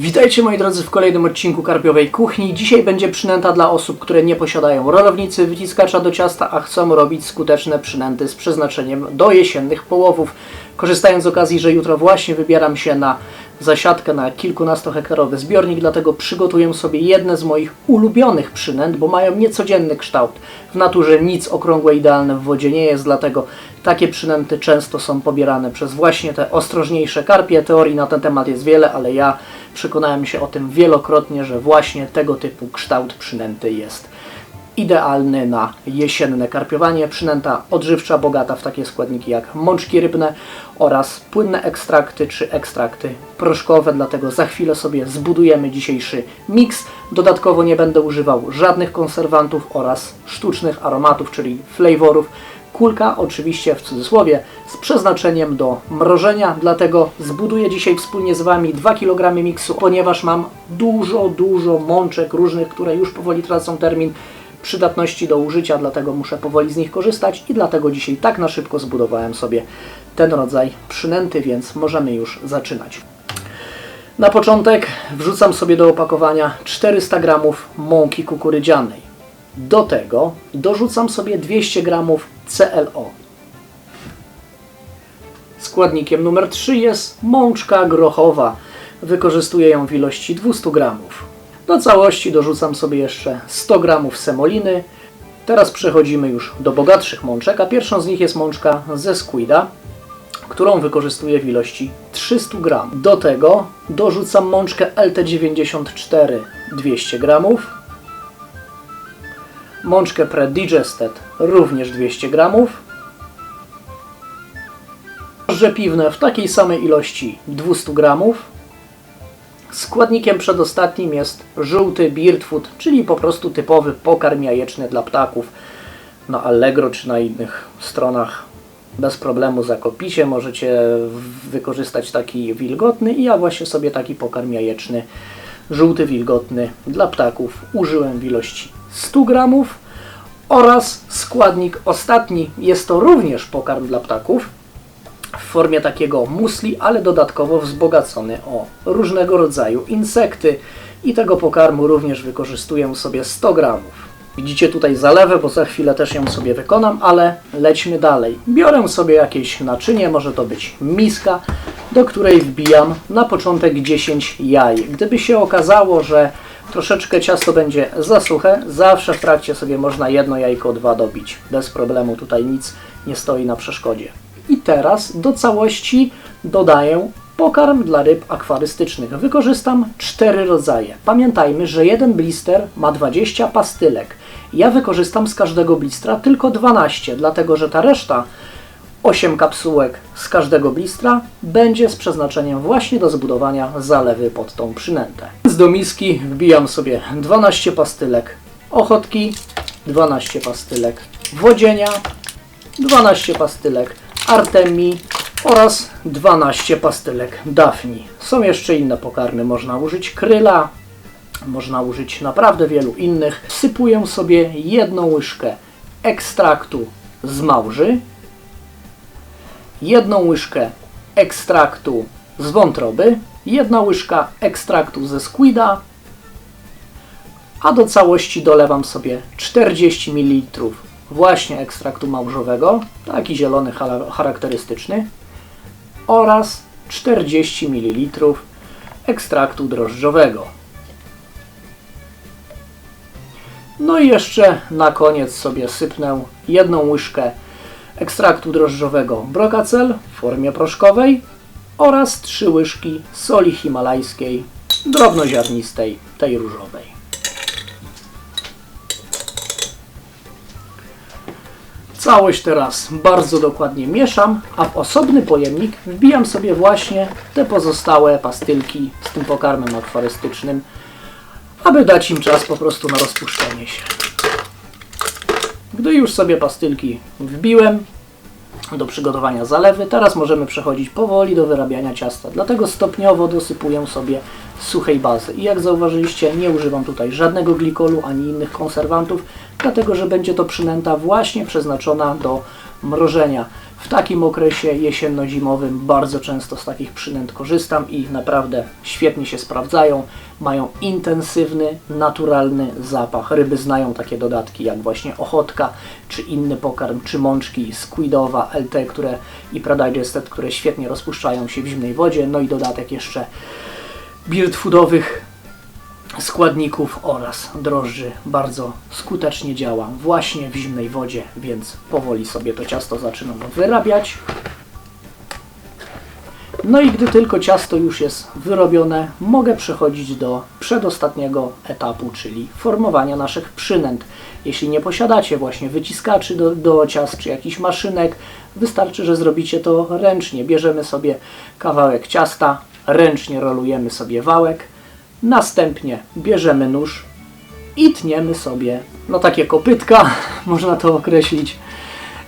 Witajcie moi drodzy w kolejnym odcinku Karpiowej Kuchni. Dzisiaj będzie przynęta dla osób, które nie posiadają rolownicy, wyciskacza do ciasta, a chcą robić skuteczne przynęty z przeznaczeniem do jesiennych połowów. Korzystając z okazji, że jutro właśnie wybieram się na zasiadkę na kilkunastohektarowy zbiornik, dlatego przygotuję sobie jedne z moich ulubionych przynęt, bo mają niecodzienny kształt. W naturze nic okrągłe idealne w wodzie nie jest, dlatego takie przynęty często są pobierane przez właśnie te ostrożniejsze karpie. Teorii na ten temat jest wiele, ale ja przekonałem się o tym wielokrotnie, że właśnie tego typu kształt przynęty jest idealny na jesienne karpiowanie. Przynęta odżywcza, bogata w takie składniki jak mączki rybne oraz płynne ekstrakty czy ekstrakty proszkowe, dlatego za chwilę sobie zbudujemy dzisiejszy miks. Dodatkowo nie będę używał żadnych konserwantów oraz sztucznych aromatów, czyli flavorów. Kulka oczywiście w cudzysłowie z przeznaczeniem do mrożenia, dlatego zbuduję dzisiaj wspólnie z Wami 2 kg miksu, ponieważ mam dużo, dużo mączek różnych, które już powoli tracą termin przydatności do użycia, dlatego muszę powoli z nich korzystać i dlatego dzisiaj tak na szybko zbudowałem sobie ten rodzaj przynęty, więc możemy już zaczynać. Na początek wrzucam sobie do opakowania 400 g mąki kukurydzianej. Do tego dorzucam sobie 200 g CLO. Składnikiem numer 3 jest mączka grochowa. Wykorzystuję ją w ilości 200 g. Do całości dorzucam sobie jeszcze 100 g semoliny. Teraz przechodzimy już do bogatszych mączek, a pierwszą z nich jest mączka ze squida, którą wykorzystuję w ilości 300 g. Do tego dorzucam mączkę LT94 200 g, mączkę Predigested również 200 g, Drożdże piwne w takiej samej ilości 200 g. Składnikiem przedostatnim jest żółty Beardfood, czyli po prostu typowy pokarm jajeczny dla ptaków. Na Allegro czy na innych stronach bez problemu zakopicie możecie wykorzystać taki wilgotny i ja właśnie sobie taki pokarm jajeczny żółty wilgotny dla ptaków użyłem w ilości 100 gramów oraz składnik ostatni jest to również pokarm dla ptaków formie takiego musli, ale dodatkowo wzbogacony o różnego rodzaju insekty i tego pokarmu również wykorzystuję sobie 100 gramów. Widzicie tutaj zalewę, bo za chwilę też ją sobie wykonam, ale lećmy dalej. Biorę sobie jakieś naczynie, może to być miska, do której wbijam na początek 10 jaj. Gdyby się okazało, że troszeczkę ciasto będzie za suche, zawsze w trakcie sobie można jedno jajko, dwa dobić. Bez problemu, tutaj nic nie stoi na przeszkodzie. I teraz do całości dodaję pokarm dla ryb akwarystycznych. Wykorzystam cztery rodzaje. Pamiętajmy, że jeden blister ma 20 pastylek. Ja wykorzystam z każdego blistra tylko 12, dlatego że ta reszta 8 kapsułek z każdego blistra będzie z przeznaczeniem właśnie do zbudowania zalewy pod tą przynętę. Więc do miski wbijam sobie 12 pastylek ochotki, 12 pastylek wodzienia, 12 pastylek artemii oraz 12 pastylek dafni. Są jeszcze inne pokarmy, można użyć kryla, można użyć naprawdę wielu innych. Sypuję sobie jedną łyżkę ekstraktu z małży, jedną łyżkę ekstraktu z wątroby, jedna łyżka ekstraktu ze squida, a do całości dolewam sobie 40 ml właśnie ekstraktu małżowego, taki zielony charakterystyczny, oraz 40 ml ekstraktu drożdżowego. No i jeszcze na koniec sobie sypnę jedną łyżkę ekstraktu drożdżowego brokacel w formie proszkowej oraz trzy łyżki soli himalajskiej drobnoziarnistej, tej różowej. Całość teraz bardzo dokładnie mieszam, a w osobny pojemnik wbijam sobie właśnie te pozostałe pastylki z tym pokarmem akwarystycznym, aby dać im czas po prostu na rozpuszczenie się. Gdy już sobie pastylki wbiłem do przygotowania zalewy, teraz możemy przechodzić powoli do wyrabiania ciasta. Dlatego stopniowo dosypuję sobie suchej bazy. I jak zauważyliście, nie używam tutaj żadnego glikolu ani innych konserwantów, dlatego że będzie to przynęta właśnie przeznaczona do mrożenia. W takim okresie jesienno-zimowym bardzo często z takich przynęt korzystam i naprawdę świetnie się sprawdzają. Mają intensywny, naturalny zapach. Ryby znają takie dodatki jak właśnie ochotka, czy inny pokarm, czy mączki squidowa, LT, które i Prodigested, które świetnie rozpuszczają się w zimnej wodzie. No i dodatek jeszcze beard foodowych składników oraz drożdży bardzo skutecznie działa właśnie w zimnej wodzie, więc powoli sobie to ciasto zaczynam wyrabiać. No i gdy tylko ciasto już jest wyrobione, mogę przechodzić do przedostatniego etapu, czyli formowania naszych przynęt. Jeśli nie posiadacie właśnie wyciskaczy do, do ciast czy jakichś maszynek, wystarczy, że zrobicie to ręcznie. Bierzemy sobie kawałek ciasta, ręcznie rolujemy sobie wałek, następnie bierzemy nóż i tniemy sobie, no takie kopytka, można to określić,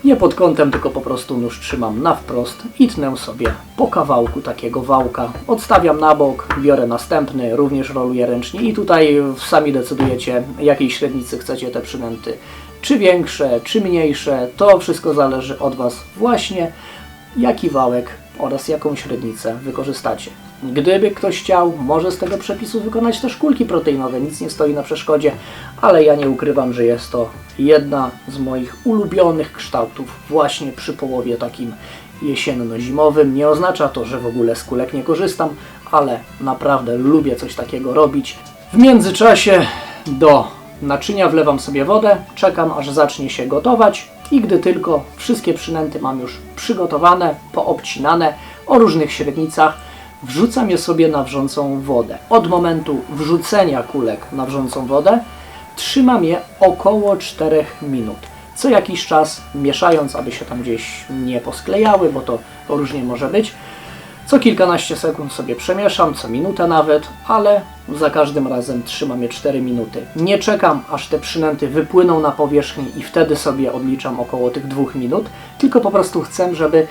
nie pod kątem, tylko po prostu nóż trzymam na wprost i tnę sobie po kawałku takiego wałka. Odstawiam na bok, biorę następny, również roluję ręcznie i tutaj sami decydujecie, jakiej średnicy chcecie te przynęty. Czy większe, czy mniejsze, to wszystko zależy od Was właśnie, jaki wałek oraz jaką średnicę wykorzystacie. Gdyby ktoś chciał, może z tego przepisu wykonać też kulki proteinowe, nic nie stoi na przeszkodzie, ale ja nie ukrywam, że jest to jedna z moich ulubionych kształtów właśnie przy połowie takim jesienno-zimowym. Nie oznacza to, że w ogóle z kulek nie korzystam, ale naprawdę lubię coś takiego robić. W międzyczasie do naczynia wlewam sobie wodę, czekam aż zacznie się gotować i gdy tylko wszystkie przynęty mam już przygotowane, poobcinane o różnych średnicach, wrzucam je sobie na wrzącą wodę. Od momentu wrzucenia kulek na wrzącą wodę trzymam je około 4 minut. Co jakiś czas mieszając, aby się tam gdzieś nie posklejały, bo to różnie może być. Co kilkanaście sekund sobie przemieszam, co minutę nawet, ale za każdym razem trzymam je 4 minuty. Nie czekam, aż te przynęty wypłyną na powierzchnię i wtedy sobie odliczam około tych 2 minut, tylko po prostu chcę, żeby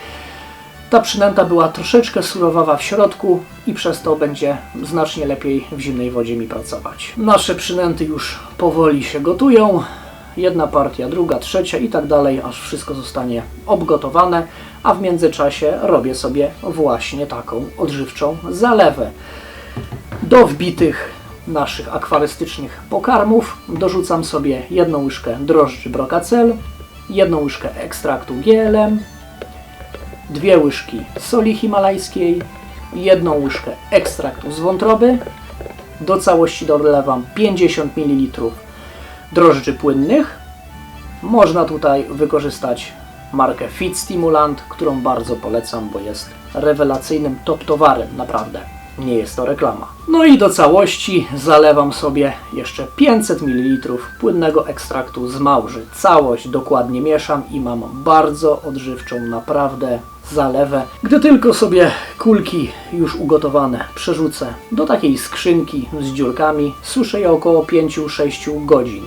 ta przynęta była troszeczkę surowawa w środku i przez to będzie znacznie lepiej w zimnej wodzie mi pracować. Nasze przynęty już powoli się gotują. Jedna partia, druga, trzecia i tak dalej, aż wszystko zostanie obgotowane, a w międzyczasie robię sobie właśnie taką odżywczą zalewę. Do wbitych naszych akwarystycznych pokarmów dorzucam sobie jedną łyżkę drożdży brokacel, jedną łyżkę ekstraktu GLM, dwie łyżki soli himalajskiej, jedną łyżkę ekstraktu z wątroby. Do całości dolewam 50 ml drożdży płynnych. Można tutaj wykorzystać markę Fit Stimulant, którą bardzo polecam, bo jest rewelacyjnym top towarem, naprawdę. Nie jest to reklama. No i do całości zalewam sobie jeszcze 500 ml płynnego ekstraktu z małży. Całość dokładnie mieszam i mam bardzo odżywczą, naprawdę zalewę. Gdy tylko sobie kulki już ugotowane przerzucę do takiej skrzynki z dziurkami, suszę je około 5-6 godzin.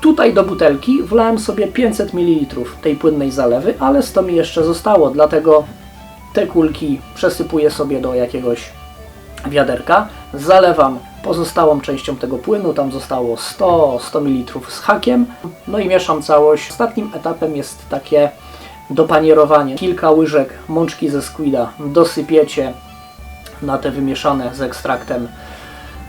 Tutaj do butelki wlałem sobie 500 ml tej płynnej zalewy, ale 100 mi jeszcze zostało, dlatego te kulki przesypuję sobie do jakiegoś wiaderka, zalewam pozostałą częścią tego płynu, tam zostało 100, 100 ml z hakiem, no i mieszam całość. Ostatnim etapem jest takie dopanierowanie. Kilka łyżek mączki ze squida dosypiecie na te wymieszane z ekstraktem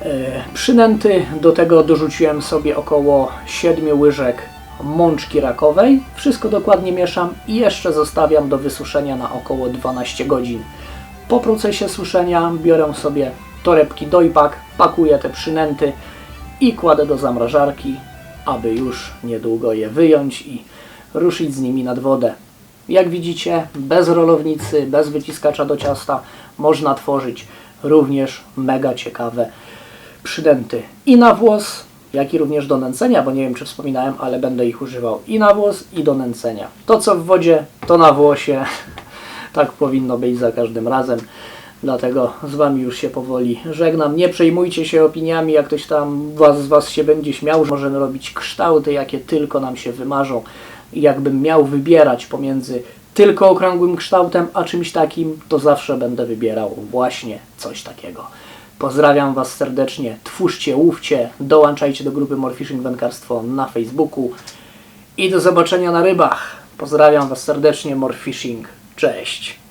e, przynęty. Do tego dorzuciłem sobie około 7 łyżek mączki rakowej. Wszystko dokładnie mieszam i jeszcze zostawiam do wysuszenia na około 12 godzin. Po procesie suszenia biorę sobie torebki dojpak, pakuję te przynęty i kładę do zamrażarki, aby już niedługo je wyjąć i ruszyć z nimi nad wodę. Jak widzicie, bez rolownicy, bez wyciskacza do ciasta można tworzyć również mega ciekawe przydęty i na włos, jak i również do nęcenia, bo nie wiem czy wspominałem, ale będę ich używał i na włos i do nęcenia. To co w wodzie, to na włosie. tak powinno być za każdym razem. Dlatego z Wami już się powoli żegnam. Nie przejmujcie się opiniami, jak ktoś tam was, z Was się będzie śmiał. Możemy robić kształty, jakie tylko nam się wymarzą. Jakbym miał wybierać pomiędzy tylko okrągłym kształtem, a czymś takim, to zawsze będę wybierał właśnie coś takiego. Pozdrawiam Was serdecznie, twórzcie, łówcie, dołączajcie do grupy Morfishing Wędkarstwo na Facebooku i do zobaczenia na rybach. Pozdrawiam Was serdecznie, Morfishing. Cześć.